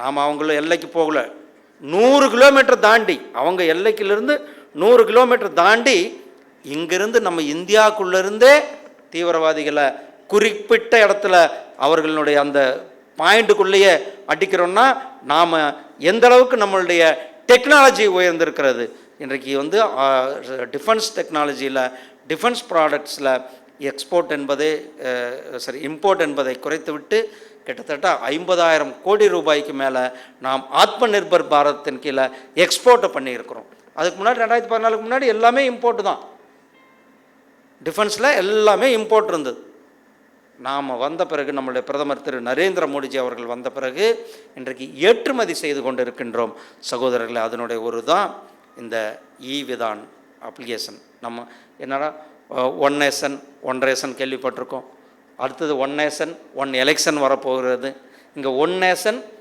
நாம் அவங்கள எல்லைக்கு போகல. நூறு கிலோமீட்டர் தாண்டி அவங்க எல்லைக்கிலிருந்து நூறு கிலோமீட்டர் தாண்டி இங்கிருந்து நம்ம இந்தியாவுக்குள்ளேருந்தே தீவிரவாதிகளை குறிப்பிட்ட இடத்துல அவர்களுடைய அந்த பாயிண்ட்டுக்குள்ளேயே அடிக்கிறோம்னா நாம் எந்த அளவுக்கு நம்மளுடைய டெக்னாலஜி உயர்ந்திருக்கிறது. இன்றைக்கு வந்து டிஃபென்ஸ் டெக்னாலஜியில் டிஃபென்ஸ் ப்ராடக்ட்ஸில் எக்ஸ்போர்ட் என்பதை சரி இம்போர்ட் என்பதை குறைத்துவிட்டு கிட்டத்தட்ட ஐம்பதாயிரம் கோடி ரூபாய்க்கு மேலே நாம் ஆத்ம நிர்பர் பாரத்தின் கீழே எக்ஸ்போர்ட்டை பண்ணியிருக்கிறோம். அதுக்கு முன்னாடி ரெண்டாயிரத்தி பதினாலுக்கு முன்னாடி எல்லாமே இம்போர்ட் தான். டிஃபென்ஸில் எல்லாமே இம்போர்ட் இருந்தது. நாம் வந்த பிறகு நம்மளுடைய பிரதமர் திரு நரேந்திர மோடிஜி அவர்கள் வந்த பிறகு இன்றைக்கு ஏற்றுமதி செய்து கொண்டிருக்கின்றோம். சகோதரர்களே அதனுடைய ஒரு தான் இந்த இ விதான் அப்ளிகேஷன் நம்ம என்னடா ஒன் நேஷன் ஒன் ரேஷன் கேள்விப்பட்டிருக்கோம். அடுத்தது ஒன் நேஷன் ஒன் எலெக்ஷன் வரப்போகிறது. இங்கே ஒன் நேஷன்